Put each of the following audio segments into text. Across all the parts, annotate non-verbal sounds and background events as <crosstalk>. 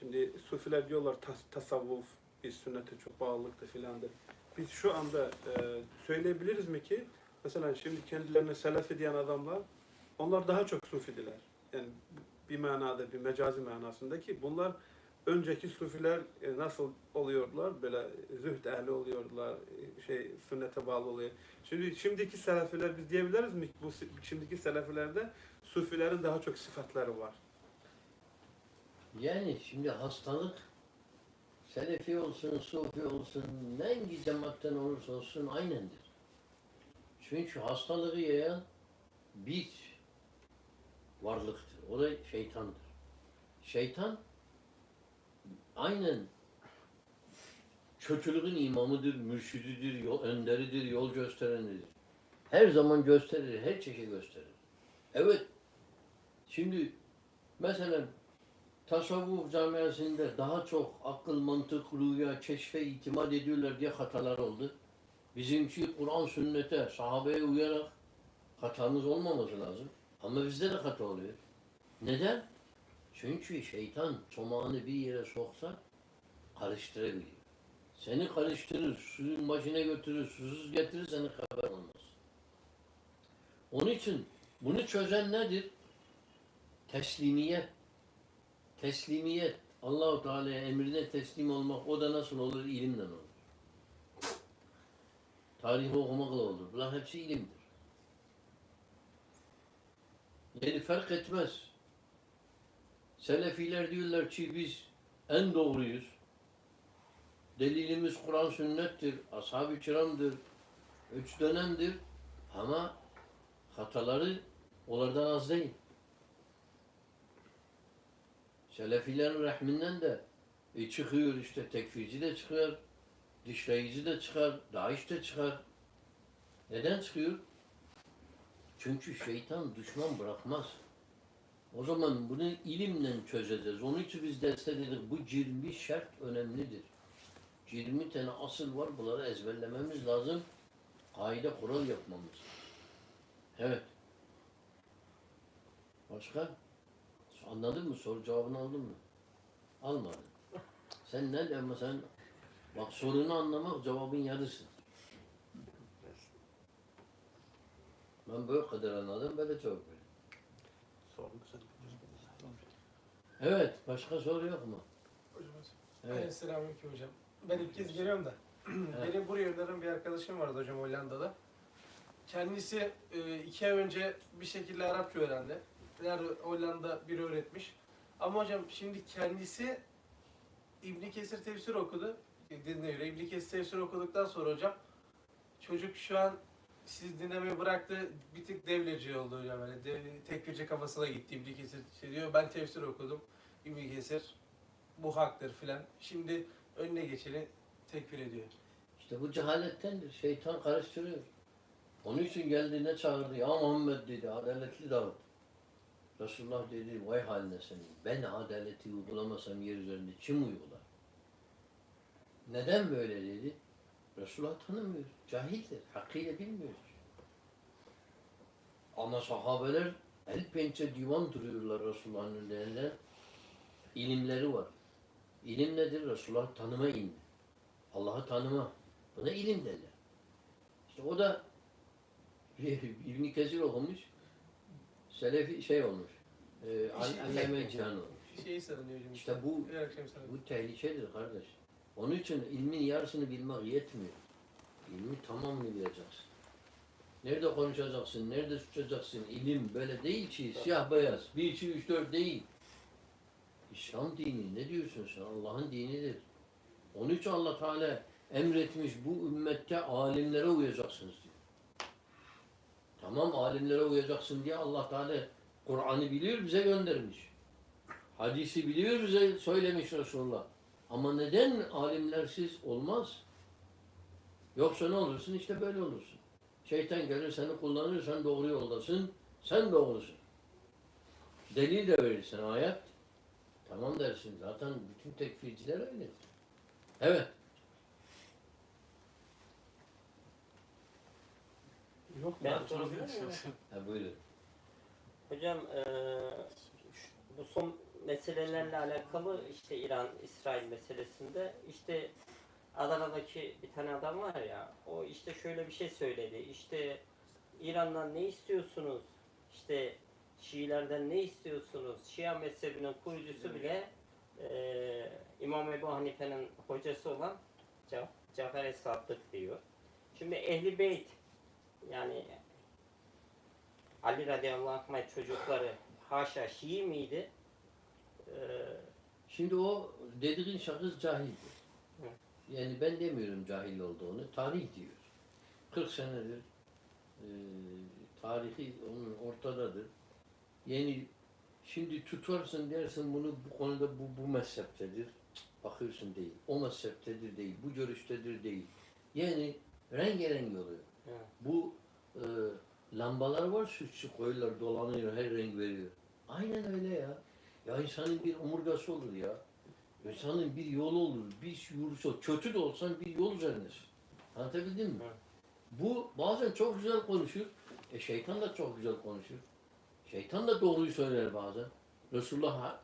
Şimdi sufiler diyorlar tas- tasavvuf, biz sünnete çok bağlılıktı filandır. Biz şu anda e, söyleyebiliriz mi ki mesela şimdi kendilerine selefi diyen adamlar onlar daha çok sufidiler. Yani bir manada, bir mecazi manasında ki bunlar önceki sufiler e, nasıl oluyorlar? Böyle zühd ehli oluyorlar, e, şey sünnete bağlı oluyor. Şimdi şimdiki selefiler biz diyebiliriz mi? ki Bu şimdiki selefilerde sufilerin daha çok sıfatları var. Yani şimdi hastalık Selefi olsun, Sufi olsun, hangi cemaatten olursa olsun aynendir. Çünkü hastalığı yayan bir varlıktır. O da şeytandır. Şeytan aynen kötülüğün imamıdır, mürşididir, yol, önderidir, yol gösterenidir. Her zaman gösterir, her çeşit gösterir. Evet, şimdi mesela tasavvuf camiasında daha çok akıl, mantık, rüya, keşfe itimat ediyorlar diye hatalar oldu. Bizimki Kur'an, sünnete, sahabeye uyarak hatamız olmaması lazım. Ama bizde de hata oluyor. Neden? Çünkü şeytan çomağını bir yere soksa karıştırabiliyor. Seni karıştırır, suyun başına götürür, susuz getirir, seni haber olmaz. Onun için bunu çözen nedir? Teslimiyet. Teslimiyet. Allahu Teala'ya emrine teslim olmak o da nasıl olur? İlimden olur. Tarihi okumakla olur. Bunlar hepsi ilimdir. Yani fark etmez. Selefiler diyorlar ki biz en doğruyuz. Delilimiz Kur'an sünnettir. Ashab-ı kiramdır. Üç dönemdir. Ama hataları onlardan az değil. Selefilerin rahminden de e, çıkıyor işte tekfirci de çıkıyor, dişleyici de çıkar, Daesh de çıkar. Neden çıkıyor? Çünkü şeytan düşman bırakmaz. O zaman bunu ilimle çözeceğiz. Onun için biz derste dedik bu 20 şart önemlidir. 20 tane asıl var. Bunları ezberlememiz lazım. Kaide kural yapmamız. Evet. Başka? Anladın mı? Soru cevabını aldın mı? Almadın. Sen ne ama sen bak sorunu anlamak cevabın yarısı. Ben böyle kadar anladım, böyle cevap veriyorum. Evet, başka soru yok mu? Hocam, Evet. evet. Selamünaleyküm hocam. Ben ilk kez geliyorum da. Evet. <clears throat> Benim buraya öneren bir arkadaşım vardı hocam Hollanda'da. Kendisi e, iki ay önce bir şekilde Arapça öğrendi. Hollanda biri öğretmiş. Ama hocam şimdi kendisi İbn Kesir tefsir okudu. Dediğine göre Kesir tefsir okuduktan sonra hocam çocuk şu an siz dinlemeyi bıraktı bir tık devleci oldu hocam. Yani dev, tekfirci kafasına gitti İbn Kesir şey diyor ben tefsir okudum. İbn Kesir bu haktır filan. Şimdi önüne geçeni tekfir ediyor. İşte bu cehalettendir. Şeytan karıştırıyor. Onun için geldi ne çağırdı? Ya Muhammed dedi, adaletli Davut. Resulullah dedi, vay haline senin. Ben adaleti uygulamasam yer üzerinde kim uygular? Neden böyle dedi? Resulullah tanımıyor. Cahildir. Hakkıyla bilmiyor. Ama sahabeler el pençe divan duruyorlar Resulullah'ın önlerinde. İlimleri var. İlim nedir? Resulullah tanıma ilmi. Allah'ı tanıma. Buna ilim derler. İşte o da <laughs> İbn Kesir okumuş. Selefi şey olmuş. E, İşte- Allame Cihan olmuş. Şeyi sanıyor hocam. İşte bu Her akşam sanıyor. bu tehlikedir kardeş. Onun için ilmin yarısını bilmek yetmiyor. İlmi tamamını bileceksin. Nerede konuşacaksın, nerede tutacaksın? İlim böyle değil ki siyah beyaz. Bir, iki, üç, dört değil. İslam dini ne diyorsun sen? Allah'ın dinidir. Onun için Allah Teala emretmiş bu ümmette alimlere uyacaksınız. Tamam alimlere uyacaksın diye Allah Teala Kur'an'ı biliyor bize göndermiş. Hadisi biliyor bize söylemiş Resulullah. Ama neden alimlersiz olmaz? Yoksa ne olursun? İşte böyle olursun. Şeytan gelir seni kullanır, sen doğru yoldasın, sen doğrusun. Delil de verirsin ayet. Tamam dersin. Zaten bütün tekfirciler öyle. Evet. Yok mu? Ben sorabilir miyim? Ha, buyurun. Hocam eee, şu- bu son meselelerle alakalı işte İran İsrail meselesinde işte Adana'daki bir tane adam var ya o işte şöyle bir şey söyledi. İşte İran'dan ne istiyorsunuz? İşte Şiilerden ne istiyorsunuz? Şia mezhebinin kurucusu bile eee İmam Ebu Hanife'nin hocası olan Ca- Cafer Es-Sadık diyor. Şimdi Ehli Beyt yani Ali radıyallahu anh çocukları haşa Şii miydi? Ee, Şimdi o dediğin şahıs cahildir. Yani ben demiyorum cahil olduğunu. Tarih diyor. 40 senedir e, tarihi onun ortadadır. Yani şimdi tutarsın dersin bunu bu konuda bu, bu mezheptedir. Bakıyorsun değil. O mezheptedir değil. Bu görüştedir değil. Yani rengarenk oluyor. Evet. Bu e, lambalar var sütçü koyuyorlar dolanıyor her renk veriyor. Aynen öyle ya. Ya insanın bir omurgası olur ya. İnsanın bir yolu olur. Bir yürüyüş Kötü de olsan bir yol üzerindesin. Anlatabildim mi? Evet. Bu bazen çok güzel konuşur. E şeytan da çok güzel konuşur. Şeytan da doğruyu söyler bazen. Resulullah ha-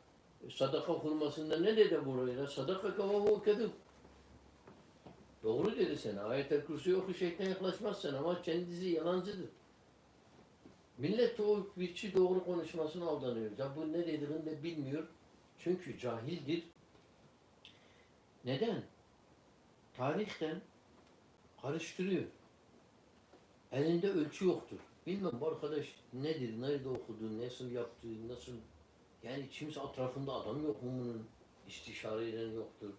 sadaka hurmasında ne dedi buraya? Sadaka kavavu kedib. Doğru dedi sana. Ayet-el Kürsi oku şeytan yaklaşmazsın ama kendisi yalancıdır. Millet o bir kişi doğru konuşmasına aldanıyor. Ya bu ne dediğini de bilmiyor. Çünkü cahildir. Neden? Tarihten karıştırıyor. Elinde ölçü yoktur. Bilmem bu arkadaş nedir, nerede okudu, nasıl yaptı, nasıl... Yani kimse etrafında adam yok mu bunun? İstişare yoktur.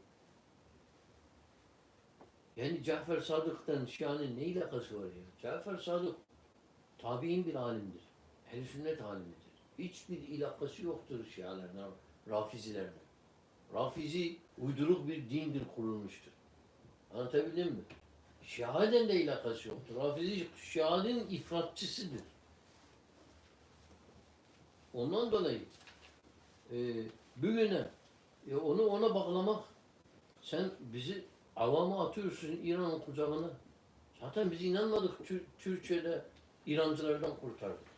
Yani Cafer Sadık'tan Şia'nın ne ilakası var ya? Cafer Sadık tabi'in bir alimdir. Ehl-i sünnet alimidir. Hiçbir ilakası yoktur Şialardan, Rafizilerden. Rafizi uyduruk bir dindir kurulmuştur. Anlatabildim mi? Şiaden de ilakası yoktur. Rafizi Şia'nın ifratçısıdır. Ondan dolayı e, bugüne e, onu ona bağlamak sen bizi avama atıyorsun İran'ın kucağına. Zaten biz inanmadık Tür- Türkiye'de İrancılardan kurtardık.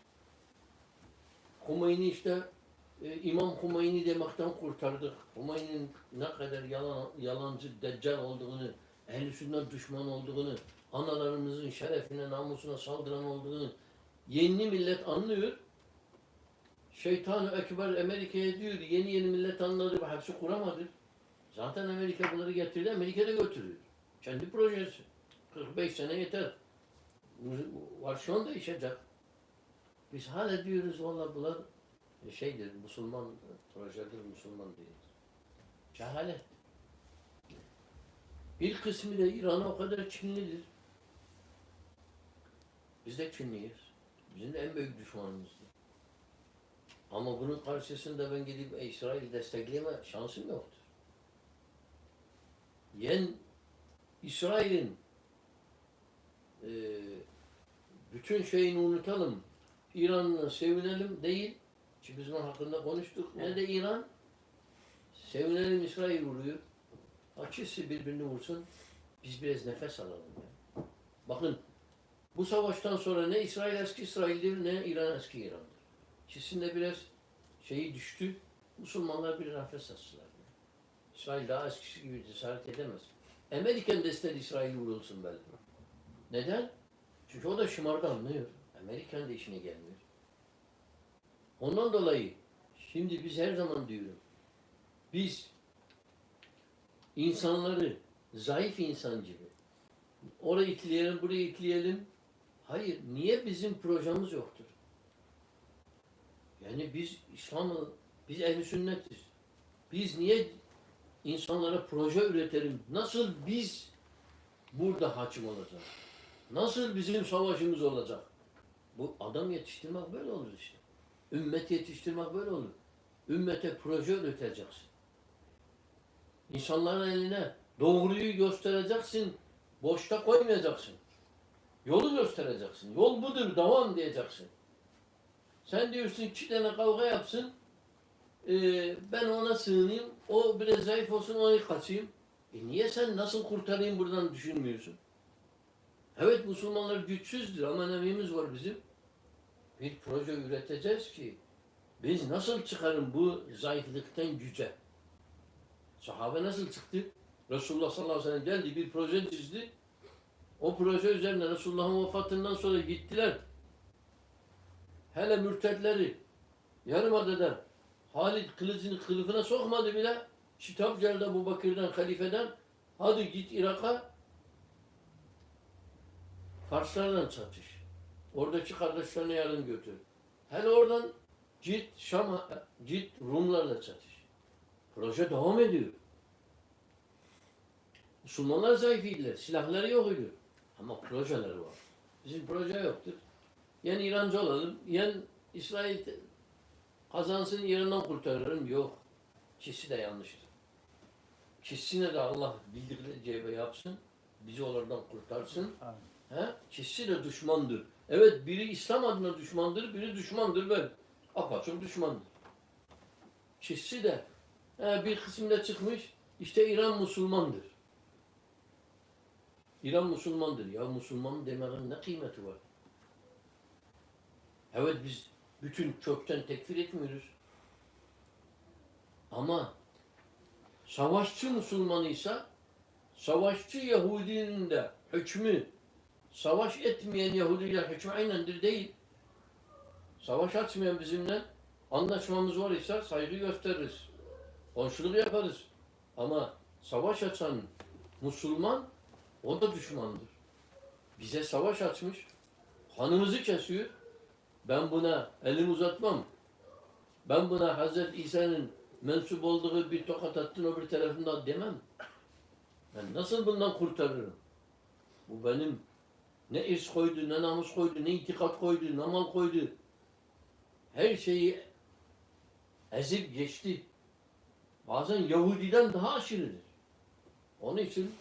Humeyni işte e, İmam Humeyni demekten kurtardık. Humeyni'nin ne kadar yalan, yalancı, deccal olduğunu, ehl sünnet düşman olduğunu, analarımızın şerefine, namusuna saldıran olduğunu yeni millet anlıyor. Şeytan-ı Ekber Amerika'ya diyor, yeni yeni millet anladı, bu hepsi kuramadı. Zaten Amerika bunları getirdi, Amerika'da götürüyor. Kendi projesi. 45 sene yeter. Varşon değişecek. Biz hala diyoruz valla bunlar şeydir, Müslüman projedir, Müslüman değil. Cehalet. Bir kısmı da İran'a o kadar Çinlidir. Biz de Çinliyiz. Bizim de en büyük düşmanımızdır. Ama bunun karşısında ben gidip e, İsrail'i destekleyeme şansım yoktur. Yen İsrail'in e, bütün şeyini unutalım, İran'la sevinelim değil. Çünkü biz onun hakkında konuştuk. Ne de İran? Sevinelim İsrail vuruyor. Açısı birbirini vursun. Biz biraz nefes alalım. Ya. Bakın bu savaştan sonra ne İsrail eski İsrail'dir ne İran eski İran'dır. İkisinde biraz şeyi düştü. Müslümanlar bir nefes alsınlar. İsrail daha eskisi gibi cesaret edemez. Amerikan da ister İsrail vurulsun belki. Neden? Çünkü o da şımardı anlıyor. Amerikan da işine gelmiyor. Ondan dolayı şimdi biz her zaman diyorum. Biz insanları zayıf insan gibi oraya itleyelim, buraya itleyelim. Hayır, niye bizim projemiz yoktur? Yani biz İslam'ı, biz ehl sünnetiz. Biz niye insanlara proje üretelim? Nasıl biz burada hakim olacağız? Nasıl bizim savaşımız olacak? Bu adam yetiştirmek böyle olur işte. Ümmet yetiştirmek böyle olur. Ümmete proje üreteceksin. İnsanların eline doğruyu göstereceksin. Boşta koymayacaksın. Yolu göstereceksin. Yol budur, devam diyeceksin. Sen diyorsun iki tane kavga yapsın. Eee, ben ona sığınayım. O biraz zayıf olsun, ona kaçayım. E niye sen nasıl kurtarayım buradan düşünmüyorsun? Evet Müslümanlar güçsüzdür ama neyimiz var bizim? Bir proje üreteceğiz ki Biz nasıl çıkarım bu zayıflıktan güce? Sahabe nasıl çıktı? Resulullah sallallahu aleyhi ve sellem geldi bir proje çizdi. O proje üzerine Resulullah'ın vefatından sonra gittiler. Hele mürtedleri yarımadeden Halid kılıcını kılıfına sokmadı bile. Kitap geldi Ebu Bakır'dan, halifeden. Hadi git Irak'a. Farslarla çatış. Oradaki kardeşlerine yardım götür. Hele oradan git Şam, git Rumlarla çatış. Proje devam ediyor. Müslümanlar zayıfıydılar. Silahları yok idi. Ama projeleri var. Bizim proje yoktur. Yen İrancı olalım, yen İsrail kazansın İran'dan kurtarırım. Yok. İkisi de yanlıştır. İkisine de Allah bildikleri cebe yapsın. Bizi onlardan kurtarsın. He? İkisi de düşmandır. Evet biri İslam adına düşmandır, biri düşmandır böyle. Apaçık düşmandır. İkisi de he, bir kısımda çıkmış işte İran Müslümandır. İran Müslümandır. Ya Müslüman demenin ne kıymeti var? Evet biz bütün kökten tekfir etmiyoruz. Ama savaşçı Müslümanıysa savaşçı Yahudinin de hükmü savaş etmeyen Yahudiler hükmü aynendir değil. Savaş açmayan bizimle anlaşmamız var ise saygı gösteririz. Komşuluk yaparız. Ama savaş açan Müslüman o da düşmandır. Bize savaş açmış. Kanımızı kesiyor. Ben buna elimi uzatmam. Ben buna Hazreti İsa'nın mensup olduğu bir tokat attın öbür tarafında demem. Ben nasıl bundan kurtarırım? Bu benim ne irs koydu, ne namus koydu, ne itikat koydu, ne mal koydu. Her şeyi ezip geçti. Bazen Yahudiden daha aşırıdır. Onun için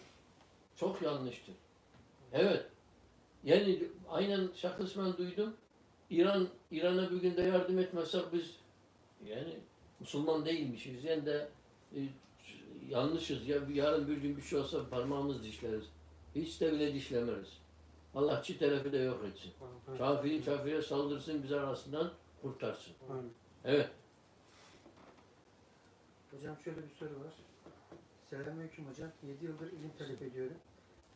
çok yanlıştır. Evet. Yani aynen şahısmen duydum. İran İran'a bir günde yardım etmezsek biz yani Müslüman değilmişiz. Yani de e, yanlışız. Ya yarın bir gün bir şey olsa parmağımız dişleriz. Hiç de bile dişlemeriz. Allah çi tarafı da yok etsin. Kafiri kafire saldırsın bizi arasından kurtarsın. Amin. Evet. Hocam şöyle bir soru var. Selamünaleyküm hocam. 7 yıldır ilim talep ediyorum.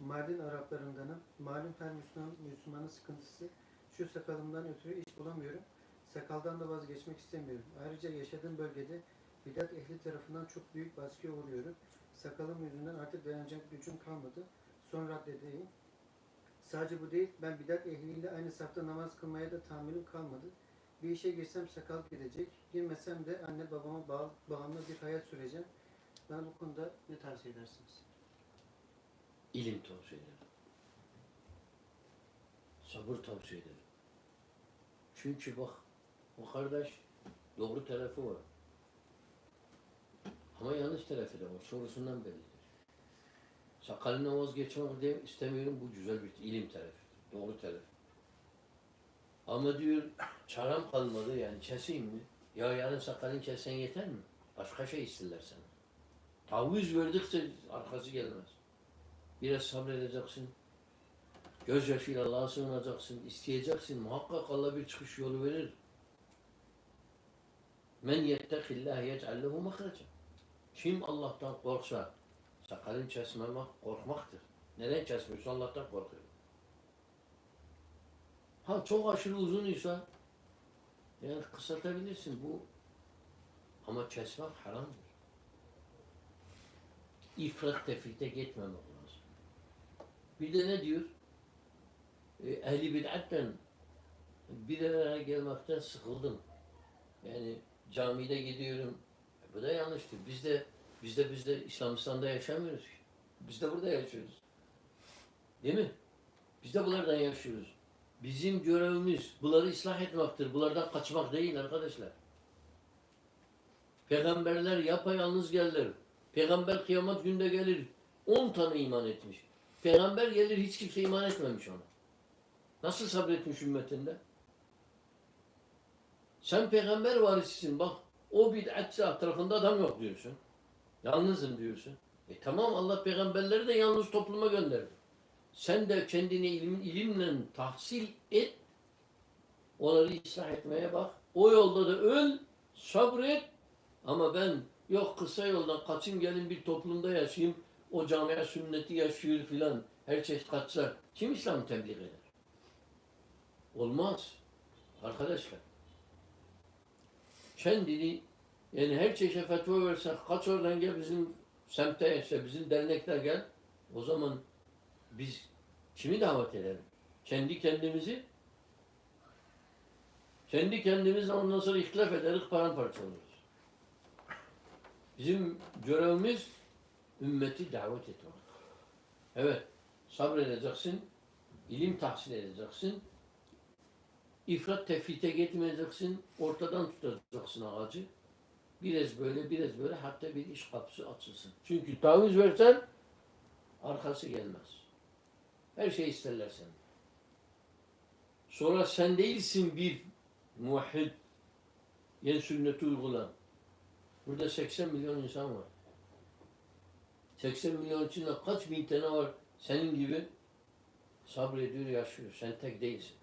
Mardin Araplarındanım. Malum her Müslüman, Müslümanın sıkıntısı şu sakalımdan ötürü iş bulamıyorum. Sakaldan da vazgeçmek istemiyorum. Ayrıca yaşadığım bölgede bidat ehli tarafından çok büyük baskıya uğruyorum. Sakalım yüzünden artık dayanacak gücüm kalmadı. Son raddedeyim. Sadece bu değil, ben bidat ehliyle aynı safta namaz kılmaya da tahammülüm kalmadı. Bir işe girsem sakal gidecek. Girmesem de anne babama bağ, bağımlı bir hayat süreceğim. Ben bu konuda ne tavsiye edersiniz? İlim tavsiye ederim. Sabır tavsiye ederim. Çünkü bak o kardeş doğru tarafı var. Ama yanlış tarafı da var. Sorusundan bellidir. Sakalına vazgeçmek de istemiyorum. Bu güzel bir ilim tarafı. Doğru taraf. Ama diyor çaram kalmadı yani keseyim mi? Ya yarın sakalını kessen yeter mi? Başka şey isterler sana. Taviz verdikçe arkası gelmez. Biraz sabredeceksin. Gözyaşıyla Allah'a sığınacaksın, isteyeceksin. Muhakkak Allah bir çıkış yolu verir. Men yettekillâhe yec'allehu mahreca. Kim Allah'tan korksa, sakalını kesmemek korkmaktır. Neden kesmiyorsun? Allah'tan korkuyor. Ha çok aşırı uzun ise yani kısaltabilirsin bu. Ama kesmek haramdır. İfrat tefrite gitmemek lazım. Bir de ne diyor? E, ehli bid'atten bir araya gelmekten sıkıldım. Yani camide gidiyorum. E, bu da yanlıştır. Biz de biz de biz de İslamistan'da yaşamıyoruz. ki. Biz de burada yaşıyoruz. Değil mi? Biz de bunlardan yaşıyoruz. Bizim görevimiz bunları ıslah etmektir. Bunlardan kaçmak değil arkadaşlar. Peygamberler yapayalnız gelirler. Peygamber kıyamet günde gelir. 10 tane iman etmiş. Peygamber gelir hiç kimse iman etmemiş ona. Nasıl sabretmiş ümmetinde? Sen peygamber varisisin bak. O bid'atçı etrafında adam yok diyorsun. Yalnızım diyorsun. E tamam Allah peygamberleri de yalnız topluma gönderdi. Sen de kendini ilim, ilimle tahsil et. Onları ıslah etmeye bak. O yolda da öl. Sabret ama ben yok kısa yoldan kaçın gelin bir toplumda yaşayayım. O camia sünneti yaşıyor filan. Her şey kaçsa. Kim İslam tebliğ eder? Olmaz. Arkadaşlar. Kendini yani her çeşit fetva versen kaç oradan gel bizim semte yaşa, bizim dernekler gel. O zaman biz kimi davet edelim? Kendi kendimizi kendi kendimiz ondan sonra ihtilaf ederiz, paramparça oluruz. Bizim görevimiz ümmeti davet etmek. Evet, sabredeceksin, ilim tahsil edeceksin, ifrat tefrite gitmeyeceksin, ortadan tutacaksın ağacı. Biraz böyle, biraz böyle, hatta bir iş kapısı açılsın. Çünkü taviz versen, arkası gelmez. Her şey isterler senden. Sonra sen değilsin bir muvahhid, yen sünneti uygulan. Burada 80 milyon insan var. 80 milyon içinde kaç bin tane var senin gibi sabrediyor, yaşıyor. Sen tek değilsin.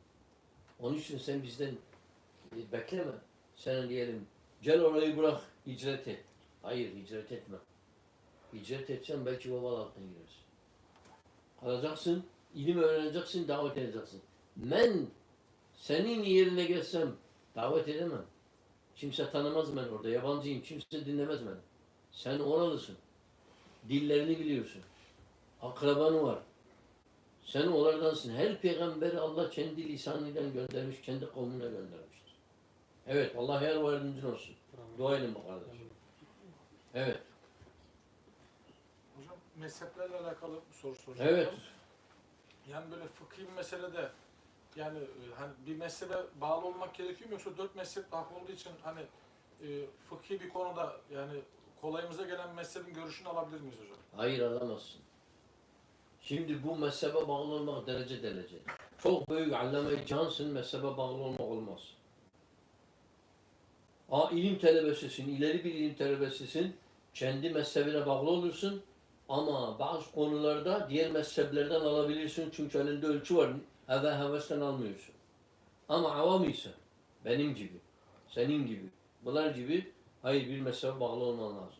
Onun için sen bizden e, bekleme. Sen diyelim gel orayı bırak, hicret et. Hayır, hicret etme. Hicret etsen belki babalı altına girersin. Kalacaksın, ilim öğreneceksin, davet edeceksin. Ben senin yerine gelsem davet edemem. Kimse tanımaz ben orada. Yabancıyım. Kimse dinlemez beni. Sen oralısın. Dillerini biliyorsun. Akraban var. Sen onlardansın. Her peygamberi Allah kendi lisanıyla göndermiş, kendi kavmine göndermiştir. Evet, Allah her yardımcın olsun. Dua edin bu kardeşim. Evet, Hocam mezheplerle alakalı bir soru soracağım. evet. Yani böyle fıkhi bir meselede yani e, hani bir mezhebe bağlı olmak gerekiyor mu yoksa dört mezhep hak olduğu için hani e, fıkhi bir konuda yani kolayımıza gelen mezhebin görüşünü alabilir miyiz hocam? Hayır alamazsın. Şimdi bu mezhebe bağlı olmak derece derece. Çok büyük allame cansın mezhebe bağlı olmak olmaz. A ilim talebesisin, ileri bir ilim talebesisin. Kendi mezhebine bağlı olursun. Ama bazı konularda diğer mezheplerden alabilirsin. Çünkü elinde ölçü var. Heve hevesten almıyorsun. Ama avam ise benim gibi, senin gibi, bunlar gibi hayır bir mezhebe bağlı olman lazım.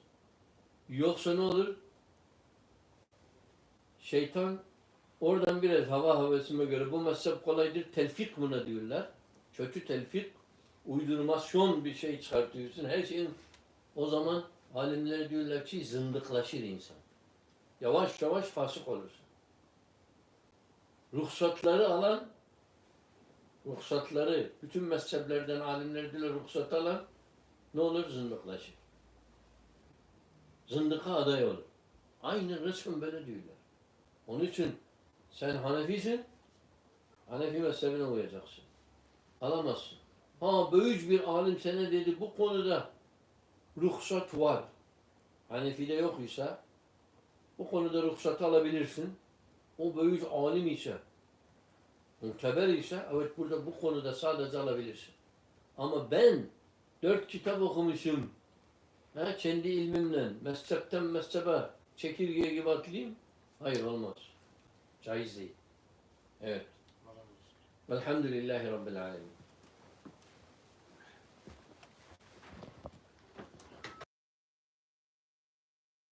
Yoksa ne olur? Şeytan oradan biraz hava havasına göre bu mezhep kolaydır. Telfik buna diyorlar. Kötü telfik, uydurmasyon bir şey çıkartıyorsun. Her şeyin o zaman alimler diyorlar ki zındıklaşır insan. Yavaş yavaş fasık olursun. Ruhsatları alan ruhsatları bütün mezheplerden alimler diyorlar ruhsat alan ne olur zındıklaşır. Zındıka aday olur. Aynı resmen böyle diyorlar. Onun için sen Hanefisin, Hanefi mezhebine uyacaksın. Alamazsın. Ha böyüc bir alim sana dedi bu konuda ruhsat var. Hanefi'de yok ise bu konuda ruhsat alabilirsin. O böyüc alim ise muteber ise evet burada bu konuda sadece alabilirsin. Ama ben dört kitap okumuşum. Ha, kendi ilmimle mezhepten mezhebe çekirge gibi atlayayım. Hayır olmaz. Caiz değil. Evet. Velhamdülillahi Rabbil Alemin.